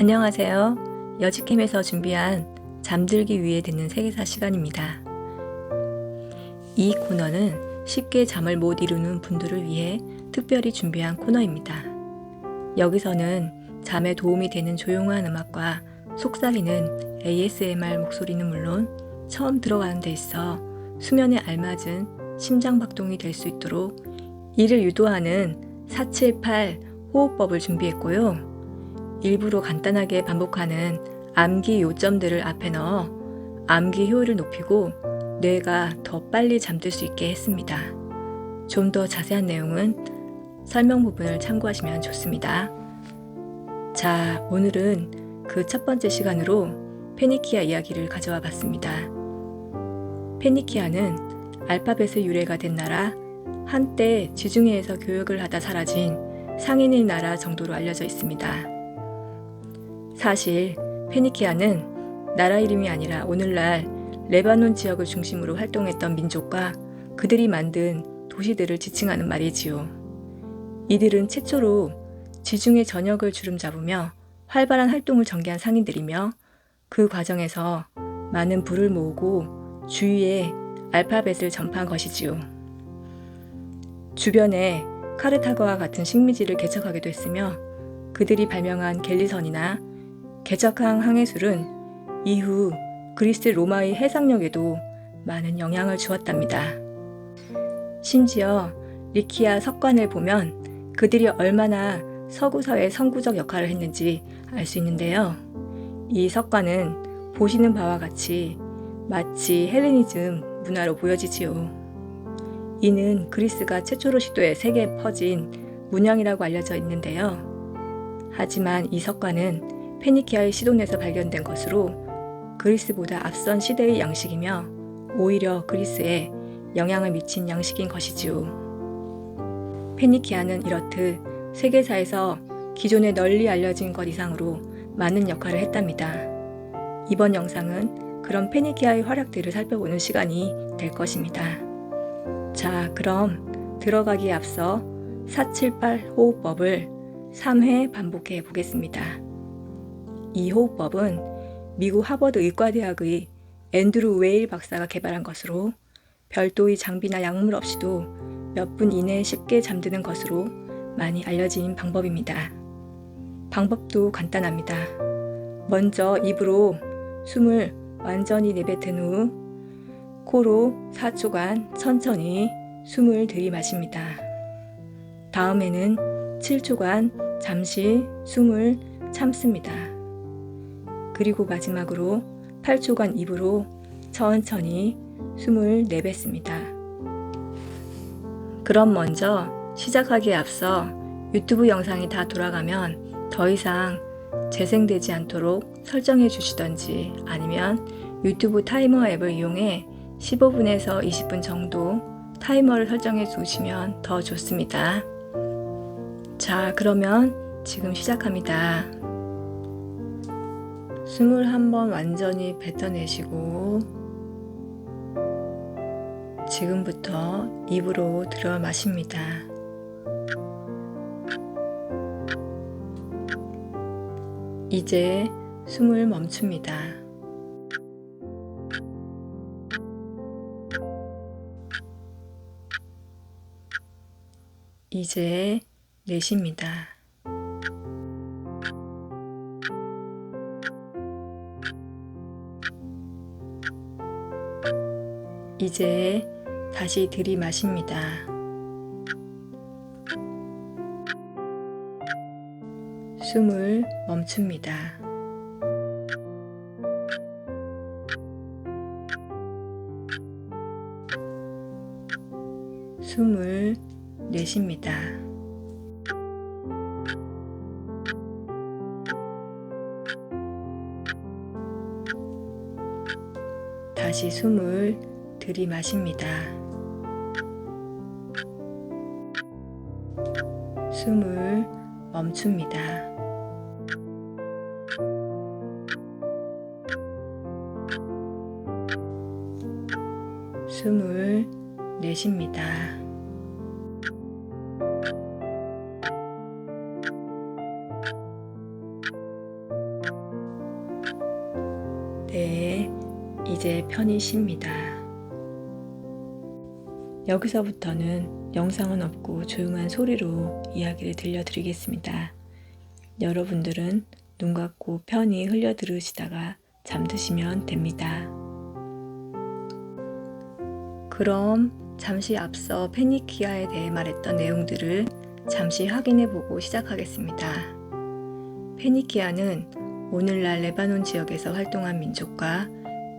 안녕하세요. 여직캠에서 준비한 잠들기 위해 듣는 세계사 시간입니다. 이 코너는 쉽게 잠을 못 이루는 분들을 위해 특별히 준비한 코너입니다. 여기서는 잠에 도움이 되는 조용한 음악과 속삭이는 ASMR 목소리는 물론 처음 들어가는 데 있어 수면에 알맞은 심장 박동이 될 수 있도록 이를 유도하는 478 호흡법을 준비했고요. 일부러 간단하게 반복하는 암기 요점들을 앞에 넣어 암기 효율을 높이고 뇌가 더 빨리 잠들 수 있게 했습니다. 좀 더 자세한 내용은 설명 부분을 참고하시면 좋습니다. 자, 오늘은 그 첫 번째 시간으로 페니키아 이야기를 가져와 봤습니다. 페니키아는 알파벳의 유래가 된 나라, 한때 지중해에서 교육을 하다 사라진 상인의 나라 정도로 알려져 있습니다. 사실 페니키아는 나라 이름이 아니라 오늘날 레바논 지역을 중심으로 활동했던 민족과 그들이 만든 도시들을 지칭하는 말이지요. 이들은 최초로 지중해 전역을 주름 잡으며 활발한 활동을 전개한 상인들이며 그 과정에서 많은 부를 모으고 주위에 알파벳을 전파한 것이지요. 주변에 카르타고와 같은 식민지를 개척하기도 했으며 그들이 발명한 갤리선이나 개척한 항해술은 이후 그리스 로마의 해상력에도 많은 영향을 주었답니다. 심지어 리키아 석관을 보면 그들이 얼마나 서구사회 선구적 역할을 했는지 알 수 있는데요. 이 석관은 보시는 바와 같이 마치 헬레니즘 문화로 보여지지요. 이는 그리스가 최초로 시도해 세계에 퍼진 문양이라고 알려져 있는데요. 하지만 이 석관은 페니키아의 시돈에서 발견된 것으로 그리스보다 앞선 시대의 양식이며 오히려 그리스에 영향을 미친 양식인 것이지요. 페니키아는 이렇듯 세계사에서 기존에 널리 알려진 것 이상으로 많은 역할을 했답니다. 이번 영상은 그런 페니키아의 활약들을 살펴보는 시간이 될 것입니다. 자, 그럼 들어가기에 앞서 478 호흡법을 3회 반복해 보겠습니다. 이 호흡법은 미국 하버드 의과대학의 앤드루 웨일 박사가 개발한 것으로 별도의 장비나 약물 없이도 몇 분 이내에 쉽게 잠드는 것으로 많이 알려진 방법입니다. 방법도 간단합니다. 먼저 입으로 숨을 완전히 내뱉은 후 코로 4초간 천천히 숨을 들이마십니다. 다음에는 7초간 잠시 숨을 참습니다. 그리고 마지막으로 8초간 입으로 천천히 숨을 내뱉습니다. 그럼 먼저 시작하기에 앞서 유튜브 영상이 다 돌아가면 더 이상 재생되지 않도록 설정해 주시던지 아니면 유튜브 타이머 앱을 이용해 15분에서 20분 정도 타이머를 설정해 두시면 더 좋습니다. 자, 그러면 지금 시작합니다. 숨을 한번 완전히 뱉어내시고 지금부터 입으로 들어 마십니다. 이제 숨을 멈춥니다. 이제 내쉽니다. 이제 다시 들이마십니다. 숨을 멈춥니다. 숨을 내쉽니다. 다시 숨을 들이마십니다. 숨을 멈춥니다. 숨을 내쉽니다. 네, 이제 편히 쉽니다. 여기서부터는 영상은 없고 조용한 소리로 이야기를 들려드리겠습니다. 여러분들은 눈 감고 편히 흘려 들으시다가 잠드시면 됩니다. 그럼 잠시 앞서 페니키아에 대해 말했던 내용들을 잠시 확인해 보고 시작하겠습니다. 페니키아는 오늘날 레바논 지역에서 활동한 민족과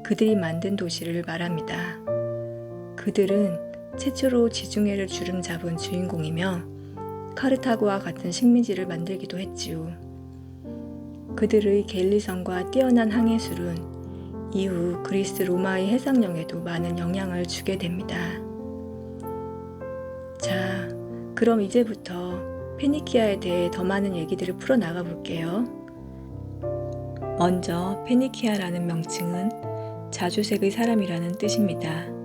그들이 만든 도시를 말합니다. 그들은 최초로 지중해를 주름 잡은 주인공이며 카르타고와 같은 식민지를 만들기도 했지요. 그들의 갤리선과 뛰어난 항해술은 이후 그리스 로마의 해상령에도 많은 영향을 주게 됩니다. 자, 그럼 이제부터 페니키아에 대해 더 많은 얘기들을 풀어나가 볼게요. 먼저 페니키아라는 명칭은 자주색의 사람이라는 뜻입니다.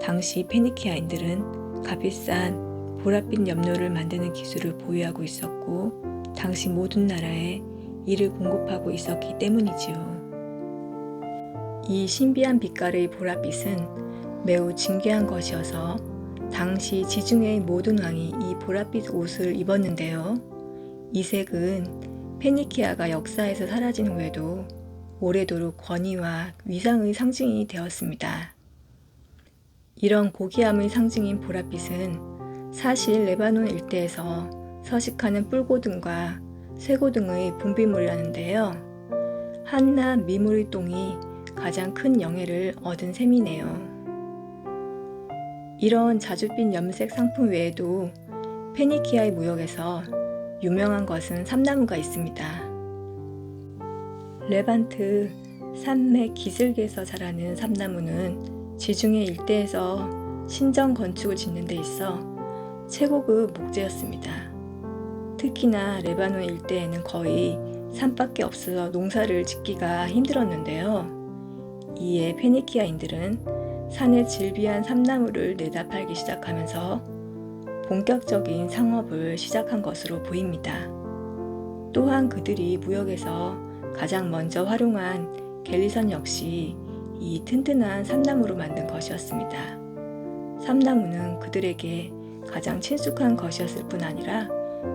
당시 페니키아인들은 값비싼 보랏빛 염료를 만드는 기술을 보유하고 있었고 당시 모든 나라에 이를 공급하고 있었기 때문이지요. 이 신비한 빛깔의 보랏빛은 매우 진귀한 것이어서 당시 지중해의 모든 왕이 이 보랏빛 옷을 입었는데요. 이 색은 페니키아가 역사에서 사라진 후에도 오래도록 권위와 위상의 상징이 되었습니다. 이런 고귀함의 상징인 보랏빛은 사실 레바논 일대에서 서식하는 뿔고등과 쇠고등의 분비물이라는데요. 한낱 미무리 똥이 가장 큰 영예를 얻은 셈이네요. 이런 자줏빛 염색 상품 외에도 페니키아의 무역에서 유명한 것은 삼나무가 있습니다. 레반트 산맥 기슭에서 자라는 삼나무는 지중해 일대에서 신정 건축을 짓는 데 있어 최고급 목재였습니다. 특히나 레바논 일대에는 거의 산밖에 없어서 농사를 짓기가 힘들었는데요. 이에 페니키아인들은 산의 질비한 삼나무를 내다 팔기 시작하면서 본격적인 상업을 시작한 것으로 보입니다. 또한 그들이 무역에서 가장 먼저 활용한 갤리선 역시 이 튼튼한 삼나무로 만든 것이었습니다. 삼나무는 그들에게 가장 친숙한 것이었을 뿐 아니라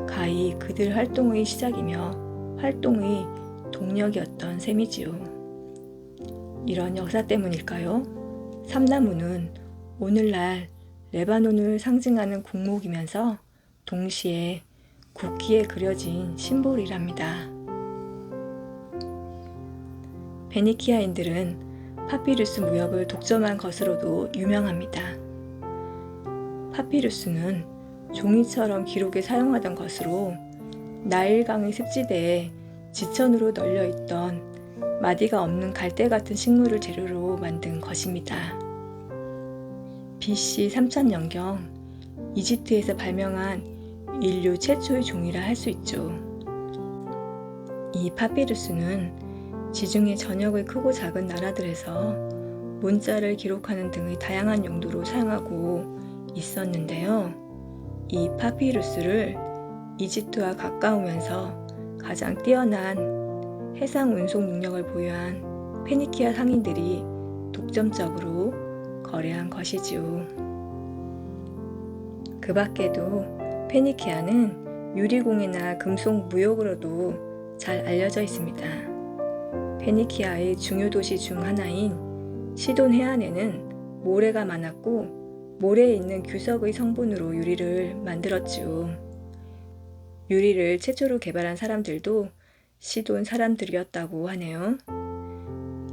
가히 그들 활동의 시작이며 활동의 동력이었던 셈이지요. 이런 역사 때문일까요? 삼나무는 오늘날 레바논을 상징하는 국목이면서 동시에 국기에 그려진 심볼이랍니다. 베니키아인들은 파피루스 무역을 독점한 것으로도 유명합니다. 파피루스는 종이처럼 기록에 사용하던 것으로 나일강의 습지대에 지천으로 널려 있던 마디가 없는 갈대 같은 식물을 재료로 만든 것입니다. BC 3000년경 이집트에서 발명한 인류 최초의 종이라 할 수 있죠. 이 파피루스는 지중해 전역의 크고 작은 나라들에서 문자를 기록하는 등의 다양한 용도로 사용하고 있었는데요. 이 파피루스를 이집트와 가까우면서 가장 뛰어난 해상 운송 능력을 보유한 페니키아 상인들이 독점적으로 거래한 것이지요. 그 밖에도 페니키아는 유리공예나 금속 무역으로도 잘 알려져 있습니다. 페니키아의 중요 도시 중 하나인 시돈 해안에는 모래가 많았고 모래에 있는 규석의 성분으로 유리를 만들었죠. 유리를 최초로 개발한 사람들도 시돈 사람들이었다고 하네요.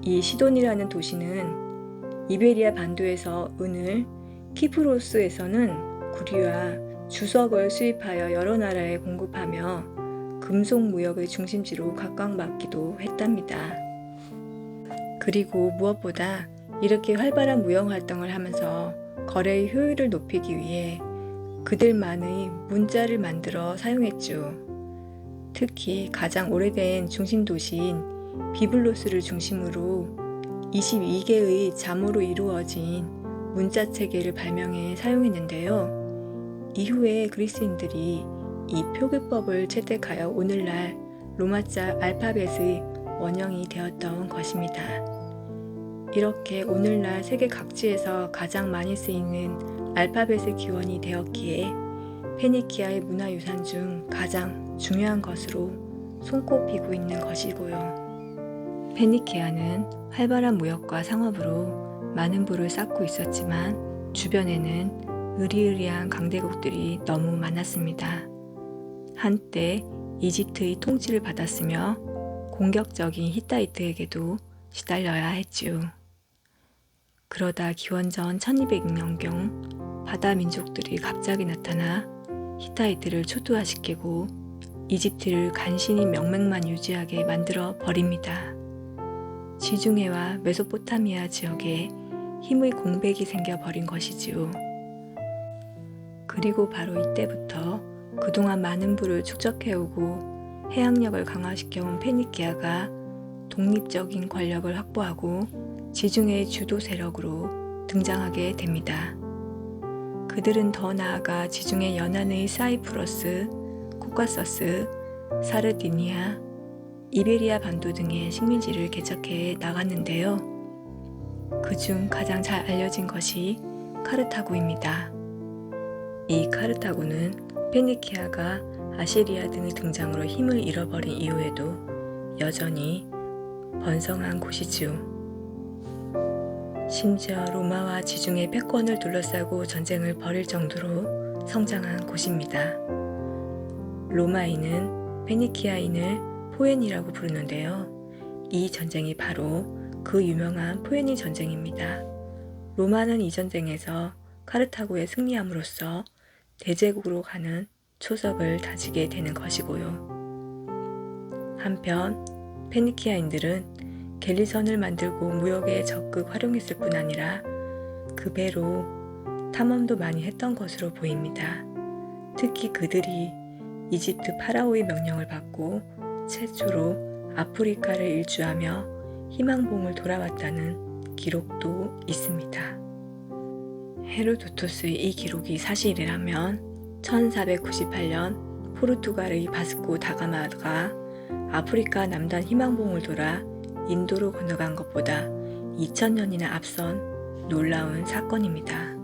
이 시돈이라는 도시는 이베리아 반도에서 은을, 키프로스에서는 구리와 주석을 수입하여 여러 나라에 공급하며 금속 무역의 중심지로 각광받기도 했답니다. 그리고 무엇보다 이렇게 활발한 무역 활동을 하면서 거래의 효율을 높이기 위해 그들만의 문자를 만들어 사용했죠. 특히 가장 오래된 중심 도시인 비블로스를 중심으로 22개의 자모로 이루어진 문자 체계를 발명해 사용했는데요. 이후에 그리스인들이 이 표기법을 채택하여 오늘날 로마자 알파벳의 원형이 되었던 것입니다. 이렇게 오늘날 세계 각지에서 가장 많이 쓰이는 알파벳의 기원이 되었기에 페니키아의 문화유산 중 가장 중요한 것으로 손꼽히고 있는 것이고요. 페니키아는 활발한 무역과 상업으로 많은 부를 쌓고 있었지만 주변에는 의리의리한 강대국들이 너무 많았습니다. 한때 이집트의 통치를 받았으며 공격적인 히타이트에게도 시달려야 했지요. 그러다 기원전 1200년경 바다 민족들이 갑자기 나타나 히타이트를 초토화시키고 이집트를 간신히 명맥만 유지하게 만들어 버립니다. 지중해와 메소포타미아 지역에 힘의 공백이 생겨 버린 것이지요. 그리고 바로 이때부터 그동안 많은 부를 축적해오고 해양력을 강화시켜온 페니키아가 독립적인 권력을 확보하고 지중해의 주도 세력으로 등장하게 됩니다. 그들은 더 나아가 지중해 연안의 사이프러스, 코카서스, 사르디니아, 이베리아 반도 등의 식민지를 개척해 나갔는데요. 그중 가장 잘 알려진 것이 카르타고입니다. 이 카르타고는 페니키아가 아시리아 등의 등장으로 힘을 잃어버린 이후에도 여전히 번성한 곳이지요. 심지어 로마와 지중해 패권을 둘러싸고 전쟁을 벌일 정도로 성장한 곳입니다. 로마인은 페니키아인을 포엔이라고 부르는데요. 이 전쟁이 바로 그 유명한 포에니 전쟁입니다. 로마는 이 전쟁에서 카르타고에 승리함으로써 대제국으로 가는 초석을 다지게 되는 것이고요. 한편 페니키아인들은 갤리선을 만들고 무역에 적극 활용했을 뿐 아니라 그 배로 탐험도 많이 했던 것으로 보입니다. 특히 그들이 이집트 파라오의 명령을 받고 최초로 아프리카를 일주하며 희망봉을 돌아왔다는 기록도 있습니다. 헤로도토스의 이 기록이 사실이라면 1498년 포르투갈의 바스코 다가마가 아프리카 남단 희망봉을 돌아 인도로 건너간 것보다 2000년이나 앞선 놀라운 사건입니다.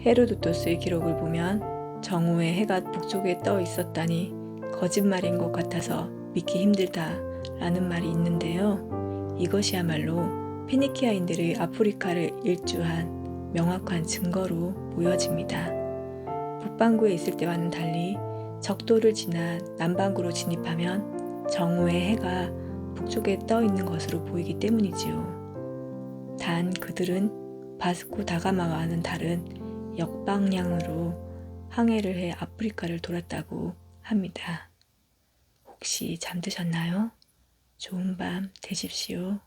헤로도토스의 기록을 보면 정오에 해가 북쪽에 떠 있었다니 거짓말인 것 같아서 믿기 힘들다 라는 말이 있는데요. 이것이야말로 페니키아인들의 아프리카를 일주한 명확한 증거로 보여집니다. 북반구에 있을 때와는 달리 적도를 지나 남반구로 진입하면 정오의 해가 북쪽에 떠 있는 것으로 보이기 때문이지요. 단 그들은 바스코 다가마와는 다른 역방향으로 항해를 해 아프리카를 돌았다고 합니다. 혹시 잠드셨나요? 좋은 밤 되십시오.